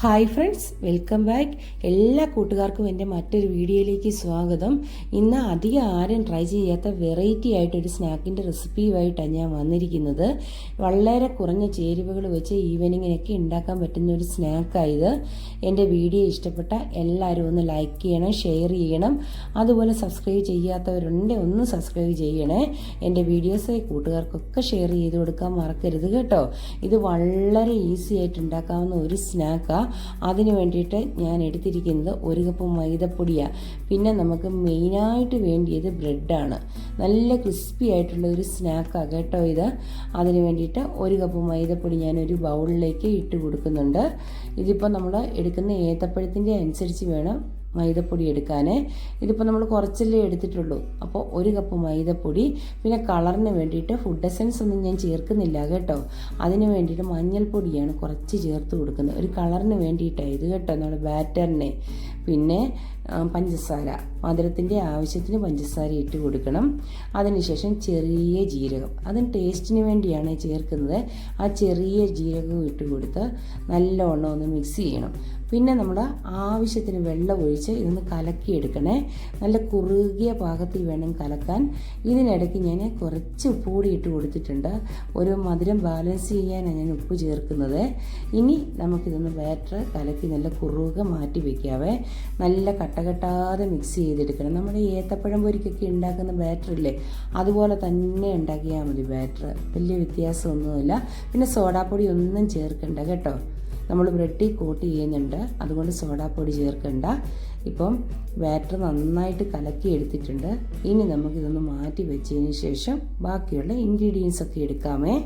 Hi friends welcome back എല്ലാ കൂട്ടുകാർക്കും എന്റെ മറ്റൊരു വീഡിയോയിലേക്ക് സ്വാഗതം. ഇന്ന് അധികം ആരും ട്രൈ ചെയ്യാത്ത വെറൈറ്റി ആയിട്ടൊരു സ്നാക്കിന്റെ റെസിപ്പിയുമായിട്ടാണ് ഞാൻ വന്നിരിക്കുന്നത്. വളരെ കുറഞ്ഞ ചേരുവകൾ വെച്ച് ഈവനിങ്ങിനൊക്കെ ഉണ്ടാക്കാൻ പറ്റുന്ന ഒരു സ്നാക്കായത് എന്റെ വീഡിയോ ഇഷ്ടപ്പെട്ട എല്ലാവരും ഒന്ന് ലൈക്ക് ചെയ്യണം ഷെയർ ചെയ്യണം. അതുപോലെ സബ്സ്ക്രൈബ് ചെയ്യാത്തവരുണ്ട് ഒന്ന് സബ്സ്ക്രൈബ് ചെയ്യണേ. എന്റെ വീഡിയോസ് കൂട്ടുകാർക്കൊക്കെ ഷെയർ ചെയ്ത് കൊടുക്കാൻ മറക്കരുത് കേട്ടോ. ഇത് വളരെ ഈസി ആയിട്ട് ഉണ്ടാക്കാവുന്ന ഒരു സ്നാക്കാണ് അതിന് വേണ്ടിയിട്ട് ഞാൻ എടുത്തിരിക്കുന്നത് ഒരു കപ്പ് മൈദപ്പൊടിയാണ് പിന്നെ നമുക്ക് മെയിനായിട്ട് വേണ്ടിയത് ബ്രെഡാണ് നല്ല ക്രിസ്പി ആയിട്ടുള്ള ഒരു സ്നാക്കാണ് കേട്ടോ ഇത്. അതിന് വേണ്ടിയിട്ട് ഒരു കപ്പ് മൈദപ്പൊടി ഞാൻ ഒരു ബൗളിലേക്ക് ഇട്ട് കൊടുക്കുന്നുണ്ട്. ഇതിപ്പോൾ നമ്മൾ എടുക്കുന്ന ഏത്തപ്പഴത്തിന്റെ അനുസരിച്ച് വേണം മൈദപ്പൊടി എടുക്കാനേ. ഇതിപ്പോൾ നമ്മൾ കുറച്ചല്ലേ എടുത്തിട്ടുള്ളൂ. അപ്പോൾ ഒരു കപ്പ് മൈദപ്പൊടി പിന്നെ കളറിന് വേണ്ടിയിട്ട് ഫുഡ് എസൻസ് ഒന്നും ഞാൻ ചേർക്കുന്നില്ല കേട്ടോ. അതിന് വേണ്ടിയിട്ട് മഞ്ഞൾപ്പൊടിയാണ് കുറച്ച് ചേർത്ത് കൊടുക്കുന്നത്. ഒരു കളറിന് വേണ്ടിയിട്ടാണ് ഇത് കേട്ടോ നമ്മുടെ ബാറ്ററിന്. പിന്നെ പഞ്ചസാര. മധുരത്തിന്റെ ആവശ്യത്തിന് പഞ്ചസാര ഇട്ട് കൊടുക്കണം. അതിനുശേഷം ചെറിയ ജീരകം. അതിന് ടേസ്റ്റിന് വേണ്ടിയാണ് ചേർക്കുന്നത്. ആ ചെറിയ ജീരകവും ഇട്ട് കൊടുത്ത് നല്ലവണ്ണം ഒന്ന് മിക്സ് ചെയ്യണം. പിന്നെ നമ്മൾ ആവശ്യത്തിന് വെള്ളം ഒഴിച്ച് ഇതൊന്ന് കലക്കിയെടുക്കണേ. നല്ല കുറുകിയ പാകത്തിൽ വേണം കലക്കാൻ. ഇതിനിടയ്ക്ക് ഞാൻ കുറച്ച് ഉപ്പ് ഇട്ട് കൊടുത്തിട്ടുണ്ട്. ഒരു മധുരം ബാലൻസ് ചെയ്യാനാണ് ഞാൻ ഉപ്പ് ചേർക്കുന്നത്. ഇനി നമുക്കിതൊന്ന് ബാറ്റർ കലക്കി നല്ല കുറുക മാറ്റി വയ്ക്കാവേ നല്ല കട്ടകെട്ടാതെ മിക്സ് ചെയ്തെടുക്കണം. നമ്മുടെ ഏത്തപ്പഴം പൊരിക്കൊക്കെ ഉണ്ടാക്കുന്ന ബാറ്റർ ഇല്ലേ? അതുപോലെ തന്നെ ഉണ്ടാക്കിയാൽ മതി ബാറ്റർ വലിയ വ്യത്യാസമൊന്നുമില്ല. പിന്നെ സോഡാപ്പൊടി ഒന്നും ചേർക്കണ്ട കേട്ടോ. നമ്മൾ ബ്രെഡിൽ കോട്ട് ചെയ്യുന്നുണ്ട്. അതുകൊണ്ട് സോഡാപ്പൊടി ചേർക്കണ്ട. ഇപ്പം ബാറ്റർ നന്നായിട്ട് കലക്കി എടുത്തിട്ടുണ്ട്. ഇനി നമുക്കിതൊന്ന് മാറ്റി വെച്ചതിന് ശേഷം ബാക്കിയുള്ള ഇൻഗ്രീഡിയൻസ് ഒക്കെ എടുക്കാമേ.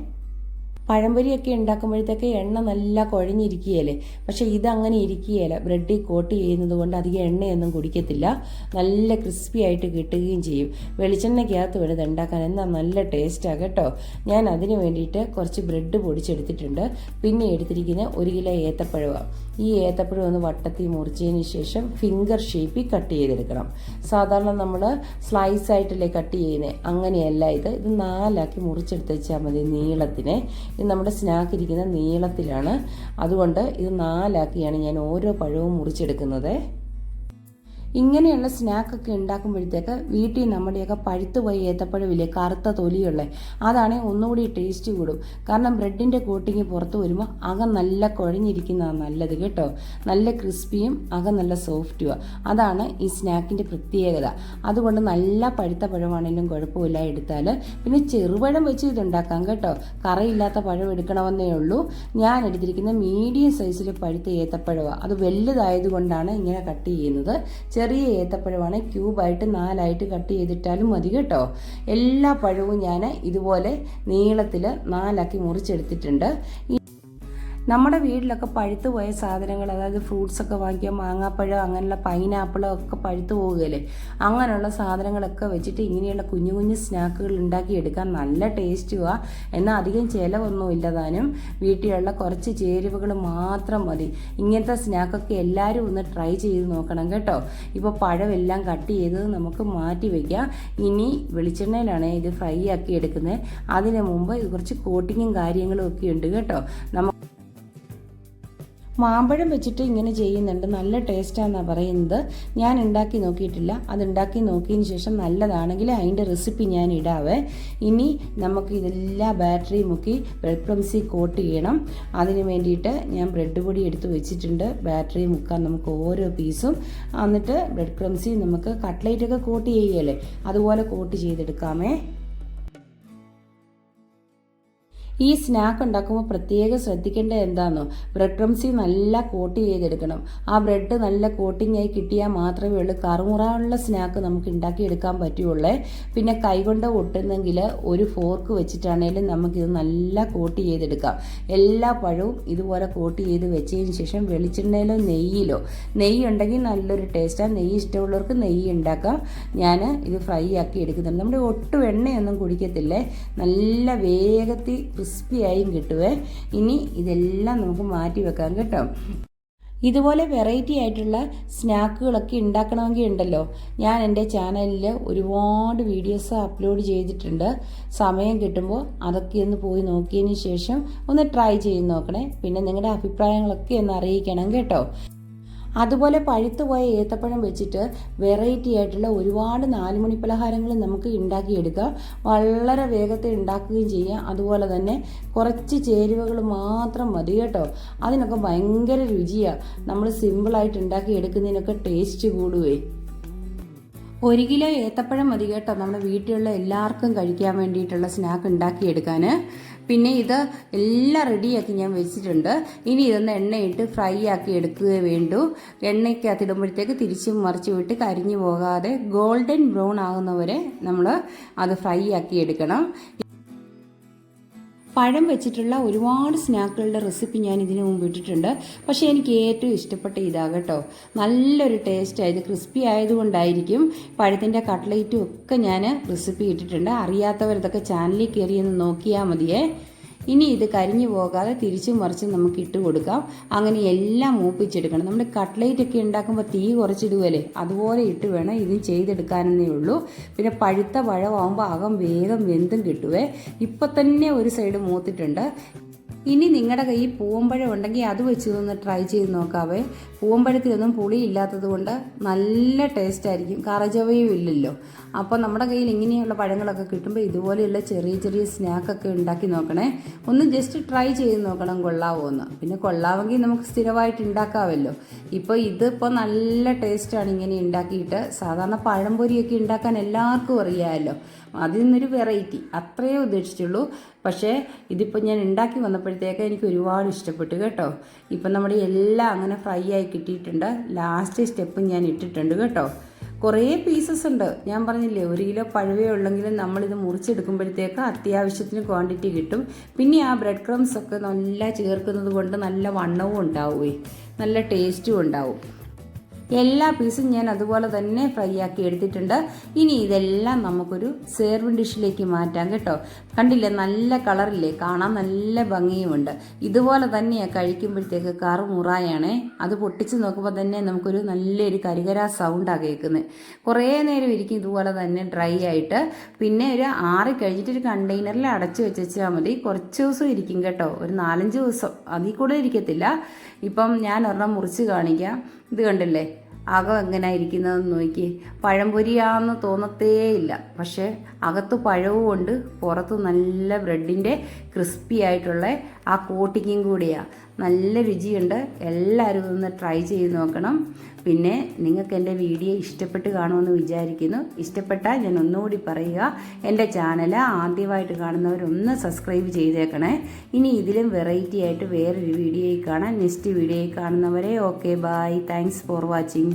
പഴംപൊരിയൊക്കെ ഉണ്ടാക്കുമ്പോഴത്തേക്ക് എണ്ണ നല്ല കുഴഞ്ഞിരിക്കുകയല്ലേ? പക്ഷേ ഇതങ്ങനെ ഇരിക്കുകയല്ല. ബ്രെഡിൽ കോട്ട് ചെയ്യുന്നത് കൊണ്ട് അധികം എണ്ണയൊന്നും കുടിക്കത്തില്ല. നല്ല ക്രിസ്പി ആയിട്ട് കിട്ടുകയും ചെയ്യും. വെളിച്ചെണ്ണയ്ക്കകത്ത് വരുന്നത് ഉണ്ടാക്കാൻ എന്നാൽ നല്ല ടേസ്റ്റാണ് കേട്ടോ. ഞാൻ അതിന് വേണ്ടിയിട്ട് കുറച്ച് ബ്രെഡ് പൊടിച്ചെടുത്തിട്ടുണ്ട്. പിന്നെ എടുത്തിരിക്കുന്ന ഒരു കിലോ ഏത്തപ്പഴമാണ് ഈ ഏത്തപ്പഴം ഒന്ന് വട്ടത്തിൽ മുറിച്ചതിന് ശേഷം ഫിംഗർ ഷേപ്പിൽ കട്ട് ചെയ്തെടുക്കണം. സാധാരണ നമ്മൾ സ്ലൈസ് ആയിട്ടല്ലേ കട്ട് ചെയ്യുന്നത് അങ്ങനെയല്ല ഇത്. ഇത് നാലാക്കി മുറിച്ചെടുത്ത് വെച്ചാൽ മതി നീളത്തിന്. ഇത് നമ്മുടെ സ്നാക്ക് ഇരിക്കുന്ന നീളത്തിലാണ്. അതുകൊണ്ട് ഇത് നാലാക്കിയാണ് ഞാൻ ഓരോ പഴവും മുറിച്ചെടുക്കുന്നത്. ഇങ്ങനെയുള്ള സ്നാക്കൊക്കെ ഉണ്ടാക്കുമ്പോഴത്തേക്ക് വീട്ടിൽ നമ്മുടെയൊക്കെ പഴുത്തു പോയി ഏത്തപ്പഴമില്ലേ കറുത്ത തൊലിയുള്ള അതാണെങ്കിൽ ഒന്നുകൂടി ടേസ്റ്റ് കൂടും. കാരണം ബ്രെഡിന്റെ കോട്ടിങ് പുറത്ത് വരുമ്പോൾ അകം നല്ല കുഴഞ്ഞിരിക്കുന്നതാണ് നല്ലത് കേട്ടോ. നല്ല ക്രിസ്പിയും അകം നല്ല സോഫ്റ്റുമാണ് അതാണ് ഈ സ്നാക്കിന്റെ പ്രത്യേകത. അതുകൊണ്ട് നല്ല പഴുത്ത പഴമാണെങ്കിലും കുഴപ്പമില്ല എടുത്താൽ പിന്നെ ചെറുപഴം വെച്ച് ഇതുണ്ടാക്കാം കേട്ടോ. കറയില്ലാത്ത പഴം എടുക്കണമെന്നേ ഉള്ളൂ. ഞാൻ എടുത്തിരിക്കുന്ന മീഡിയം സൈസിൽ പഴുത്ത ഏത്തപ്പഴമാണ് അത് വലുതായതുകൊണ്ടാണ് ഇങ്ങനെ കട്ട് ചെയ്യുന്നത്. ചെറിയ ഏത്തപ്പഴമാണ് ക്യൂബായിട്ട് നാലായിട്ട് കട്ട് ചെയ്തിട്ടാലും മതി കേട്ടോ. എല്ലാ പഴവും ഞാൻ ഇതുപോലെ നീളത്തിൽ നാലാക്കി മുറിച്ചെടുത്തിട്ടുണ്ട്. നമ്മുടെ വീട്ടിലൊക്കെ പഴുത്തു പോയ സാധനങ്ങൾ അതായത് ഫ്രൂട്ട്സ് ഒക്കെ വാങ്ങിക്കുക മാങ്ങാപ്പഴം അങ്ങനെയുള്ള പൈനാപ്പിളോ ഒക്കെ പഴുത്തു പോകുകയല്ലേ അങ്ങനെയുള്ള സാധനങ്ങളൊക്കെ വെച്ചിട്ട് ഇങ്ങനെയുള്ള കുഞ്ഞു കുഞ്ഞു സ്നാക്കുകൾ ഉണ്ടാക്കിയെടുക്കാൻ നല്ല ടേസ്റ്റുമാണ് എന്നാൽ അധികം ചിലവൊന്നും ഇല്ലതാനും വീട്ടിലുള്ള കുറച്ച് ചേരുവകൾ മാത്രം മതി. ഇങ്ങനത്തെ സ്നാക്കൊക്കെ എല്ലാവരും ഒന്ന് ട്രൈ ചെയ്ത് നോക്കണം കേട്ടോ. ഇപ്പോൾ പഴമെല്ലാം കട്ട് ചെയ്ത് നമുക്ക് മാറ്റി വയ്ക്കാം ഇനി വെളിച്ചെണ്ണയിലാണ് ഇത് ഫ്രൈ ആക്കി എടുക്കുന്നത്. അതിന് മുമ്പ് കുറച്ച് കോട്ടിങ്ങും കാര്യങ്ങളും ഒക്കെ ഉണ്ട് കേട്ടോ. നമുക്ക് മാമ്പഴം വെച്ചിട്ട് ഇങ്ങനെ ചെയ്യുന്നുണ്ട്. നല്ല ടേസ്റ്റാണെന്നാണ് പറയുന്നത്. ഞാൻ ഉണ്ടാക്കി നോക്കിയിട്ടില്ല. അത് ഉണ്ടാക്കി നോക്കിയതിന് ശേഷം നല്ലതാണെങ്കിൽ അതിന്റെ റെസിപ്പി ഞാൻ ഇടാവേ. ഇനി നമുക്ക് ഇതെല്ലാം ബാറ്ററി മുക്കി ബ്രെഡ് ക്രംസിൽ കോട്ട് ചെയ്യണം. അതിന് വേണ്ടിയിട്ട് ഞാൻ ബ്രെഡ് പൊടി എടുത്ത് വെച്ചിട്ടുണ്ട്. ബാറ്ററി മുക്കാൻ നമുക്ക് ഓരോ പീസും എന്നിട്ട് ബ്രെഡ് ക്രംസിൽ നമുക്ക് കട്ട്ലേറ്റൊക്കെ കോട്ട് ചെയ്യുകയല്ലേ അതുപോലെ കോട്ട് ചെയ്തെടുക്കാമേ. ഈ സ്നാക്ക് ഉണ്ടാക്കുമ്പോൾ പ്രത്യേകം ശ്രദ്ധിക്കേണ്ടത് എന്താണെന്നോ ബ്രെഡ് ക്രംസി നല്ല കോട്ട് ചെയ്തെടുക്കണം. ആ ബ്രെഡ് നല്ല കോട്ടിംഗ് ആയി കിട്ടിയാൽ മാത്രമേ ഉള്ളൂ. കറുമുറാനുള്ള സ്നാക്ക് നമുക്ക് ഉണ്ടാക്കിയെടുക്കാൻ പറ്റുള്ളൂ. പിന്നെ കൈകൊണ്ട് ഒട്ടുന്നെങ്കിൽ ഒരു ഫോർക്ക് വെച്ചിട്ടാണേലും നമുക്കിത് നല്ല കോട്ട് ചെയ്തെടുക്കാം. എല്ലാ പഴവും ഇതുപോലെ കോട്ട് ചെയ്ത് വെച്ചതിന് ശേഷം വെളിച്ചെണ്ണയിലോ നെയ്യിലോ നെയ്യ് ഉണ്ടെങ്കിൽ നല്ലൊരു ടേസ്റ്റാണ് നെയ്യ് ഇഷ്ടമുള്ളവർക്ക് നെയ്യ് ഉണ്ടാക്കാം. ഞാൻ ഇത് ഫ്രൈ ആക്കി എടുക്കുന്നുണ്ട്. നമ്മുടെ ഒട്ടും എണ്ണയൊന്നും കുടിക്കത്തില്ലേ? നല്ല വേഗത്തിൽ ക്രിസ്പി ആയും കിട്ടുവേ. ഇനി ഇതെല്ലാം നമുക്ക് മാറ്റി വെക്കാം കേട്ടോ. ഇതുപോലെ വെറൈറ്റി ആയിട്ടുള്ള സ്നാക്കുകളൊക്കെ ഉണ്ടാക്കണമെങ്കിൽ ഉണ്ടല്ലോ. ഞാൻ എന്റെ ചാനലിൽ ഒരുപാട് വീഡിയോസ് അപ്ലോഡ് ചെയ്തിട്ടുണ്ട്. സമയം കിട്ടുമ്പോൾ അതൊക്കെ ഒന്ന് പോയി നോക്കിയതിന് ശേഷം ഒന്ന് ട്രൈ ചെയ്ത് നോക്കണേ. പിന്നെ നിങ്ങളുടെ അഭിപ്രായങ്ങളൊക്കെ ഒന്ന് അറിയിക്കണം കേട്ടോ. അതുപോലെ പഴുത്തുപോയ ഏത്തപ്പഴം വെച്ചിട്ട് വെറൈറ്റി ആയിട്ടുള്ള ഒരുപാട് നാലുമണി പലഹാരങ്ങൾ നമുക്ക് ഉണ്ടാക്കിയെടുക്കാം. വളരെ വേഗത്തിൽ ഉണ്ടാക്കുകയും ചെയ്യാം. അതുപോലെ തന്നെ കുറച്ച് ചേരുവകൾ മാത്രം മതി കേട്ടോ. അതിനൊക്കെ ഭയങ്കര രുചിയാണ് നമ്മൾ സിമ്പിളായിട്ട് ഉണ്ടാക്കി എടുക്കുന്നതിനൊക്കെ ടേസ്റ്റ് കൂടുവേ. ഒരു കിലോ ഏത്തപ്പഴം മതി കേട്ടോ. നമ്മുടെ വീട്ടിലുള്ള എല്ലാവർക്കും കഴിക്കാൻ വേണ്ടിയിട്ടുള്ള സ്നാക്ക് ഉണ്ടാക്കിയെടുക്കാൻ. പിന്നെ ഇത് എല്ലാം റെഡിയാക്കി ഞാൻ വെച്ചിട്ടുണ്ട്. ഇനി ഇതൊന്ന് എണ്ണയിട്ട് ഫ്രൈ ആക്കി എടുക്കുക വേണ്ടു. എണ്ണയ്ക്കകത്ത് ഇടുമ്പോഴത്തേക്ക് തിരിച്ചും മറിച്ച് വിട്ട് കരിഞ്ഞു പോകാതെ ഗോൾഡൻ ബ്രൗൺ ആകുന്നവരെ നമ്മൾ അത് ഫ്രൈ ആക്കി എടുക്കണം. പഴം വെച്ചിട്ടുള്ള ഒരുപാട് സ്നാക്കുകളുടെ റെസിപ്പി ഞാൻ ഇതിനു മുമ്പ് ഇട്ടിട്ടുണ്ട്. പക്ഷേ എനിക്ക് ഏറ്റവും ഇഷ്ടപ്പെട്ട ഇതാ കേട്ടോ. നല്ലൊരു ടേസ്റ്റ് ആയത് ക്രിസ്പി ആയതുകൊണ്ടായിരിക്കും പഴത്തിന്റെ കട്ട്ലേറ്റും ഒക്കെ ഞാൻ റെസിപ്പി ഇട്ടിട്ടുണ്ട്. അറിയാത്തവരിതൊക്കെ ചാനലിൽ കയറി നോക്കിയാൽ മതിയേ. ഇനി ഇത് കരിഞ്ഞു പോകാതെ തിരിച്ചും മറിച്ചും നമുക്ക് ഇട്ട് കൊടുക്കാം. അങ്ങനെ എല്ലാം മൂപ്പിച്ചെടുക്കണം. നമ്മുടെ കട്ട്ലേറ്റ് ഒക്കെ ഉണ്ടാക്കുമ്പോൾ തീ കുറച്ചിടുവല്ലേ? അതുപോലെ ഇട്ട് വേണം ഇതും ചെയ്തെടുക്കാനെന്നേ ഉള്ളൂ. പിന്നെ പഴുത്ത പഴമാകുമ്പോൾ അകം വേഗം വെന്തും കിട്ടുവേ. ഇപ്പം തന്നെ ഒരു സൈഡ് മൂത്തിട്ടുണ്ട്. ഇനി നിങ്ങളുടെ കയ്യിൽ പൂവമ്പഴം ഉണ്ടെങ്കിൽ അത് വെച്ച് ഒന്ന് ട്രൈ ചെയ്ത് നോക്കാവേ. പൂവമ്പഴത്തിലൊന്നും പുളി ഇല്ലാത്തത് കൊണ്ട് നല്ല ടേസ്റ്റ് ആയിരിക്കും. കറചവയും ഇല്ലല്ലോ. അപ്പോൾ നമ്മുടെ കയ്യിൽ ഇങ്ങനെയുള്ള പഴങ്ങളൊക്കെ കിട്ടുമ്പോൾ ഇതുപോലെയുള്ള ചെറിയ ചെറിയ സ്നാക്കൊക്കെ ഉണ്ടാക്കി നോക്കണേ. ഒന്ന് ജസ്റ്റ് ട്രൈ ചെയ്ത് നോക്കണം കൊള്ളാവോ എന്ന്. പിന്നെ കൊള്ളാവെങ്കിൽ നമുക്ക് സ്ഥിരമായിട്ട് ഉണ്ടാക്കാമല്ലോ ഇപ്പോൾ ഇതിപ്പോൾ നല്ല ടേസ്റ്റാണ് ഇങ്ങനെ ഉണ്ടാക്കിയിട്ട് സാധാരണ പഴംപൊരിയൊക്കെ ഉണ്ടാക്കാൻ എല്ലാവർക്കും അറിയാമല്ലോ. അതിൽ നിന്നൊരു വെറൈറ്റി അത്രയേ ഉദ്ദേശിച്ചുള്ളൂ. പക്ഷേ ഇതിപ്പോൾ ഞാൻ ഉണ്ടാക്കി വന്നപ്പോഴത്തേക്ക് എനിക്ക് ഒരുപാട് ഇഷ്ടപ്പെട്ടു കേട്ടോ. ഇപ്പം നമ്മുടെ എല്ലാം അങ്ങനെ ഫ്രൈ ആയി കിട്ടിയിട്ടുണ്ട്. ലാസ്റ്റ് സ്റ്റെപ്പ് ഞാൻ ഇട്ടിട്ടുണ്ട് കേട്ടോ. കുറേ പീസസ് ഉണ്ട്. ഞാൻ പറഞ്ഞില്ലേ ഒരു കിലോ പഴവേ ഉള്ളെങ്കിലും നമ്മളിത് മുറിച്ചെടുക്കുമ്പോഴത്തേക്ക് അത്യാവശ്യത്തിന് ക്വാണ്ടിറ്റി കിട്ടും. പിന്നെ ആ ബ്രെഡ് ക്രംസ് ഒക്കെ നല്ല ചേർക്കുന്നത് കൊണ്ട് നല്ല വണ്ണവും ഉണ്ടാവുകയും നല്ല ടേസ്റ്റും ഉണ്ടാവും. എല്ലാ പീസും ഞാൻ അതുപോലെ തന്നെ ഫ്രൈ ആക്കി എടുത്തിട്ടുണ്ട്. ഇനി ഇതെല്ലാം നമുക്കൊരു സെർവ് ഡിഷിലേക്ക് മാറ്റാം കേട്ടോ. കണ്ടില്ലേ നല്ല കളറില്ലേ കാണാൻ നല്ല ഭംഗിയുമുണ്ട്. ഇതുപോലെ തന്നെയാണ് കഴിക്കുമ്പോഴത്തേക്ക് കറുമുറായാണേ അത് പൊട്ടിച്ച് നോക്കുമ്പോൾ തന്നെ നമുക്കൊരു നല്ലൊരു കരികര സൗണ്ടാണ് കേൾക്കുന്നത് കുറേ നേരം ഇരിക്കും ഇതുപോലെ തന്നെ ഡ്രൈ ആയിട്ട്. പിന്നെ ഒരു ആറി കഴിഞ്ഞിട്ട് ഒരു കണ്ടെയ്നറിൽ അടച്ചു വെച്ചാൽ മതി. കുറച്ച് ദിവസം ഇരിക്കും കേട്ടോ. ഒരു നാലഞ്ച് ദിവസം. അതിൽ കൂടെ ഇരിക്കത്തില്ല. ഇപ്പം ഞാൻ ഒരെണ്ണം മുറിച്ച് കാണിക്കാം. ഇത് കണ്ടില്ലേ? അകം എങ്ങനെ ഇരിക്കുന്നതെന്ന് നോക്കി. പഴംപൊരിയാന്ന് തോന്നത്തേയില്ല. പക്ഷേ അകത്ത് പഴവും ഉണ്ട്. പുറത്ത് നല്ല ബ്രെഡിന്റെ ക്രിസ്പി ആയിട്ടുള്ള ആ കോട്ടിങ്ങും കൂടിയാണ് നല്ല രുചിയുണ്ട്. എല്ലാവരും ഒന്ന് ട്രൈ ചെയ്ത് നോക്കണം. പിന്നെ നിങ്ങൾക്ക് എന്റെ വീഡിയോ ഇഷ്ടപ്പെട്ട് കാണുമെന്ന് വിചാരിക്കുന്നു. ഇഷ്ടപ്പെട്ടാൽ ഞാൻ ഒന്നുകൂടി പറയുക എന്റെ ചാനൽ ആദ്യമായിട്ട് കാണുന്നവരൊന്ന് സബ്സ്ക്രൈബ് ചെയ്തേക്കണേ. ഇനി ഇതിലും വെറൈറ്റി ആയിട്ട് വേറൊരു വീഡിയോയിൽ കാണാം. നെക്സ്റ്റ് വീഡിയോയിൽ കാണുന്നവരെ okay bye thanks for watching